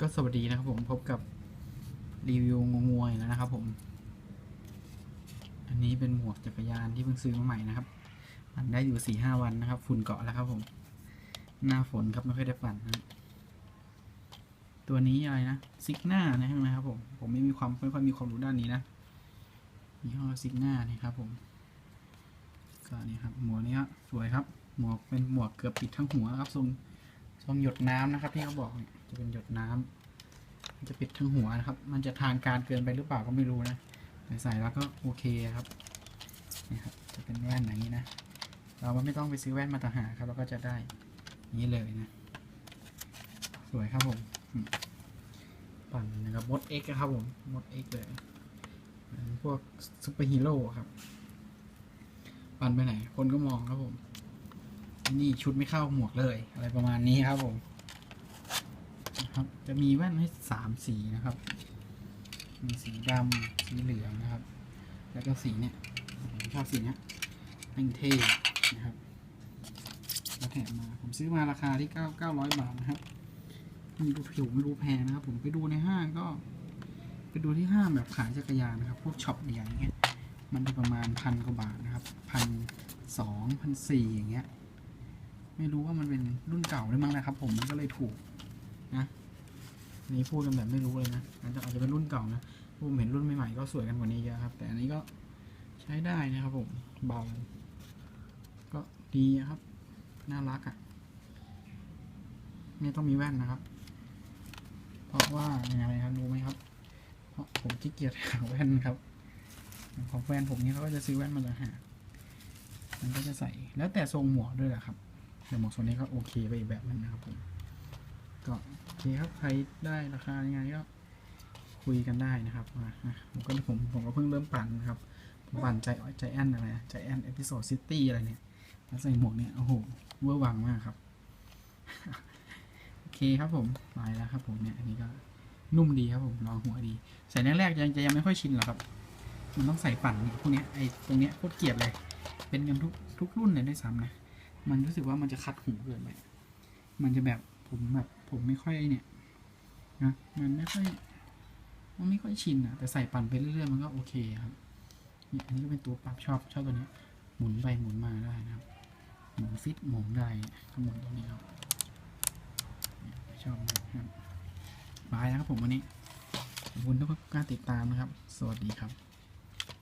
ก็สวัสดีนะครับผมพบกับรีวิวงงวยแล้วนะครับผม อันนี้เป็นหมวกจักรยานที่เพิ่งซื้อมาใหม่นะครับปั่นได้อยู่สี่ห้าวันนะครับ ฝุ่นเกาะแล้วครับผม หน้าฝนครับไม่ค่อยได้ปั่นนะตัวนี้อะไรนะซิกหน้านะครับผม ผมไม่มีความไม่ค่อยมีความรู้ด้านนี้นะมีห้อซิกหน้านี่ครับผมก็นี่ครับหมวกนี้สวยครับ หมวกเป็นหมวกเกือบปิดทั้งหัวครับทรง ทรงหยดน้ำนะครับที่เขาบอกเนี่ยจะเป็นหยดน้ำมันจะปิดทั้งหัวนะครับ มันจะทางการเกินไปหรือเปล่าก็ไม่รู้นะแต่ใส่แล้วก็โอเคครับนี่ครับ จะเป็นแว่นอย่างนี้นะ เราไม่ต้องไปซื้อแว่นมาต่างหากครับเราก็จะได้อย่างนี้เลยนะ สวยครับผมปั่นนะครับมดเอ็กครับผมมดเอ็กเลยพวกซูเปอร์ฮีโร่ครับ ปั่นไปไหน คนก็มองครับผม นี่ชุดไม่เข้าหมวกเลย อะไรประมาณนี้ครับผมนะครับจะมีแว่นให้สามสีนะครับ มีสีดำสีเหลืองนะครับ แล้วก็สีเนี่ยผมชอบสีเนี้ยแม่งเท่นะครับแล้วแถมมาผมซื้อมาราคาที่เก้าเก้าร้อยบาทนะครับม่รู้ผิวไม่รู้แพงนะครับ ผมไปดูในห้างก็ ไปดูที่ห้างแบบขายจักรยานนะครับ พวกช็อปใหญ่เงี้ยมันจะประมาณพันกว่าบาทนะครับพันสองพันสี่อย่างเงี้ย ไม่รู้ว่ามันเป็นรุ่นเก่าหรือมั้งนะครับ ผมมันก็เลยถูกนะอันนี้พูดกันแบบไม่รู้เลยนะอาจจะอาจจะเป็นรุ่นเก่านะผมเห็นรุ่นใหม่ๆก็สวยกันกว่านี้เยอะครับ แต่อันนี้ก็ใช้ได้นะครับผมเบา ก็ดีครับ น่ารักอะ่ะไม่ต้องมีแว่นนะครับ เพราะว่ายังไงครับรู้ไหมครับ เพราะผมขี้เกียจหาแว่นครับของแฟนผมเนี่ยเขาก็จะซื้อแว่นมาต่างหามันก็จะใส่ แล้วแต่ทรงหมวกด้วยแหละครับ แต่หมวกทรงนี้ก็โอเคไปอีกแบบนึงนะครับผมก็โอเคครับใครได้ราคายังไงก็คุยกันได้นะครับมานะผมก็ผมผมก็เพิ่งเริ่มปั่นนะครับปั่นใจอ๋อใจแอนอะไรใจแอนเอพิโซดซิตี้อะไรเนี่ยแล้วใส่หมวกเนี่ยโอ้โหเวอร์วังมากครับโอเคครับผมไปแล้วครับผมเนี่ยอันนี้ก็นุ่มดีครับผมรองหัวดี ใส่แรกๆยังจะยังไม่ค่อยชินหรอกครับ มันต้องใส่ปั่นพวกเนี้ยไอ้ตรงเนี้ยโคตรเกลียดเลย เป็นกันทุกทุกรุ่นเลยด้วยซ้ำนะ มันรู้สึกว่ามันจะคัดหูเกินไปมันจะแบบผมแบบผมไม่ค่อยเนี่ยนะมันไม่ค่อยมันไม่ค่อยชินอะแต่ใส่ปั่นไปเรื่อยๆมันก็โอเคครับนี่อันนี้ก็เป็นตัวปรับชอบชอบตัวนี้ หมุนไปหมุนมาได้นะครับหมุนฟิตหมุนได้ทั้งหมดตัวนี้ครับชอบมากครับบายนะครับผมวันนี้ขอบคุณทุกการติดตามนะครับ สวัสดีครับ